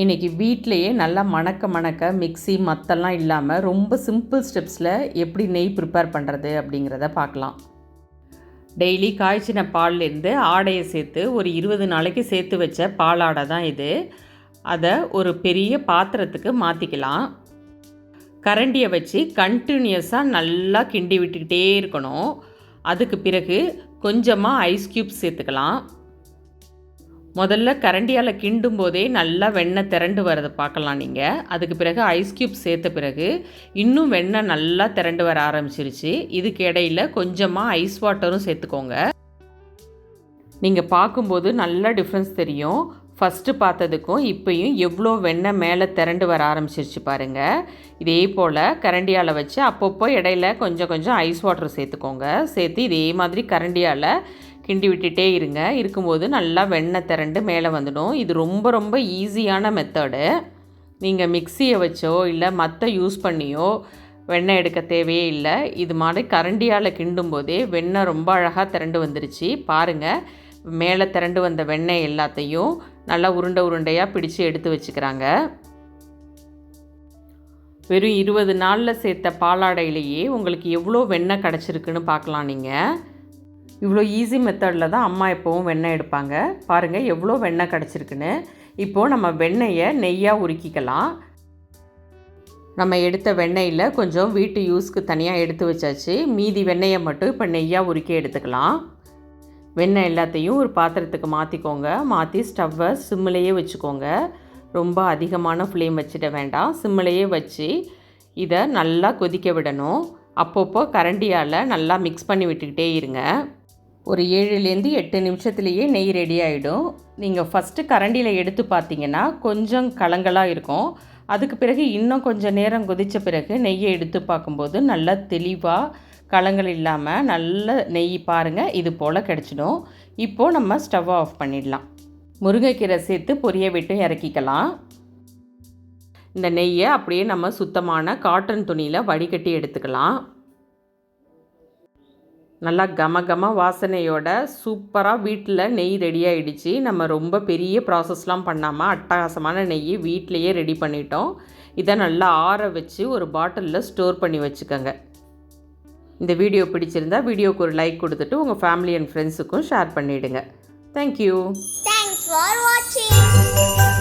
இன்றைக்கி வீட்டிலையே நல்லா மணக்க மணக்க மிக்ஸி மத்தெல்லாம் இல்லாமல் ரொம்ப சிம்பிள் ஸ்டெப்ஸில் எப்படி நெய் ப்ரிப்பேர் பண்ணுறது அப்படிங்கிறத பார்க்கலாம். டெய்லி காய்ச்சின பால்லேருந்து ஆடையை சேர்த்து ஒரு இருபது நாளைக்கு சேர்த்து வச்ச பாலாடை தான் இது. அதை ஒரு பெரிய பாத்திரத்துக்கு மாற்றிக்கலாம் கரண்டியை வச்சு கண்டினியூஸாக நல்லா கிண்டி விட்டுக்கிட்டே இருக்கணும். அதுக்கு பிறகு கொஞ்சமாக ஐஸ் க்யூப் சேர்த்துக்கலாம். முதல்ல கரண்டியால் கிண்டும் போதே நல்லா வெண்ணெய் திரண்டு வரதை பார்க்கலாம் நீங்கள் அதுக்கு பிறகு ஐஸ் க்யூப் சேர்த்த பிறகு இன்னும் வெண்ணெய் நல்லா திரண்டு வர ஆரம்பிச்சிருச்சு. இதுக்கு இடையில கொஞ்சமாக ஐஸ் வாட்டரும் சேர்த்துக்கோங்க. நீங்கள் பார்க்கும்போது நல்லா டிஃப்ரென்ஸ் தெரியும். ஃபஸ்ட்டு பார்த்ததுக்கும் இப்போயும் எவ்வளோ வெண்ணெய் மேலே திரண்டு வர ஆரம்பிச்சிருச்சு பாருங்கள் இதே போல் கரண்டியால் வச்சு அப்பப்போ இடையில கொஞ்சம் கொஞ்சம் ஐஸ் வாட்டர் சேர்த்துக்கோங்க. சேர்த்து இதே மாதிரி கரண்டியால் கிண்டி விட்டுட்டே இருங்க. இருக்கும்போது நல்லா வெண்ணெய் திரண்டு மேலே வந்துடும். இது ரொம்ப ரொம்ப ஈஸியான மெத்தடு நீங்கள் மிக்சியை வச்சோ இல்லை மற்ற யூஸ் பண்ணியோ வெண்ணெய் எடுக்க தேவையே இல்லை. இது மாதிரி கரண்டியால் கிண்டும் போதே வெண்ணெய் ரொம்ப அழகாக திரண்டு வந்துருச்சு. பாருங்கள் மேலே திரண்டு வந்த வெண்ணெய் எல்லாத்தையும் நல்லா உருண்டை உருண்டையாக பிடிச்சு எடுத்து வச்சுக்கிறாங்க. வெறும் இருபது நாளில் சேர்த்த பாலாடையிலேயே உங்களுக்கு எவ்வளோ வெண்ணெய் கிடச்சிருக்குன்னு பார்க்கலாம் நீங்கள் இவ்வளோ ஈஸி மெத்தடில் தான் அம்மா எப்போவும் வெண்ணெய் எடுப்பாங்க. பாருங்கள் எவ்வளோ வெண்ணெய் கிடச்சிருக்குன்னு. இப்போது நம்ம வெண்ணெயை நெய்யாக உருக்கிக்கலாம். நம்ம எடுத்த வெண்ணெயில் கொஞ்சம் வீட்டு யூஸ்க்கு தனியாக எடுத்து வச்சாச்சு. மீதி வெண்ணெயை மட்டும் இப்போ நெய்யாக உருக்கி எடுத்துக்கலாம். வெண்ணெய் எல்லாத்தையும் ஒரு பாத்திரத்துக்கு மாற்றிக்கோங்க மாற்றி ஸ்டவ்வை சிம்மிலேயே வச்சுக்கோங்க. ரொம்ப அதிகமான ஃப்ளேம் வச்சிட வேண்டாம். சிம்மிலேயே வச்சு இதை நல்லா கொதிக்க விடணும். அப்பப்போ கரண்டியால் நல்லா மிக்ஸ் பண்ணி விட்டுக்கிட்டே இருங்க. ஒரு ஏழுலேருந்து எட்டு நிமிஷத்துலேயே நெய் ரெடி ஆகிடும் நீங்கள் ஃபஸ்ட்டு கரண்டியில் எடுத்து பார்த்தீங்கன்னா கொஞ்சம் கலங்கலாக இருக்கும். அதுக்கு பிறகு இன்னும் கொஞ்சம் நேரம் கொதித்த பிறகு நெய்யை எடுத்து பார்க்கும்போது நல்லா தெளிவாக கலங்கள் இல்லாமல் நல்ல நெய் பாருங்கள் இது போல் கிடச்சிடும். இப்போது நம்ம ஸ்டவ் ஆஃப் பண்ணிடலாம். முருங்கைக்கீரை சேர்த்து பொரிய விட்டு இறக்கிக்கலாம். இந்த நெய்யை அப்படியே நம்ம சுத்தமான காட்டன் துணியில் வடிகட்டி எடுத்துக்கலாம். நல்லா கம கம வாசனையோட சூப்பராக வீட்டில் நெய் ரெடி ஆகிடுச்சு நம்ம ரொம்ப பெரிய ப்ராசஸ்லாம் பண்ணாமல் அட்டகாசமான நெய் வீட்டிலையே ரெடி பண்ணிட்டோம். இதை நல்லா ஆற வச்சு ஒரு பாட்டிலில் ஸ்டோர் பண்ணி வச்சுக்கோங்க. இந்த வீடியோ பிடிச்சிருந்தா வீடியோக்கு ஒரு லைக் கொடுத்துட்டு உங்கள் ஃபேமிலி அண்ட் ஃப்ரெண்ட்ஸுக்கும் ஷேர் பண்ணிவிடுங்க தேங்க்யூ தேங்க்ஸ் ஃபார் வாட்சிங்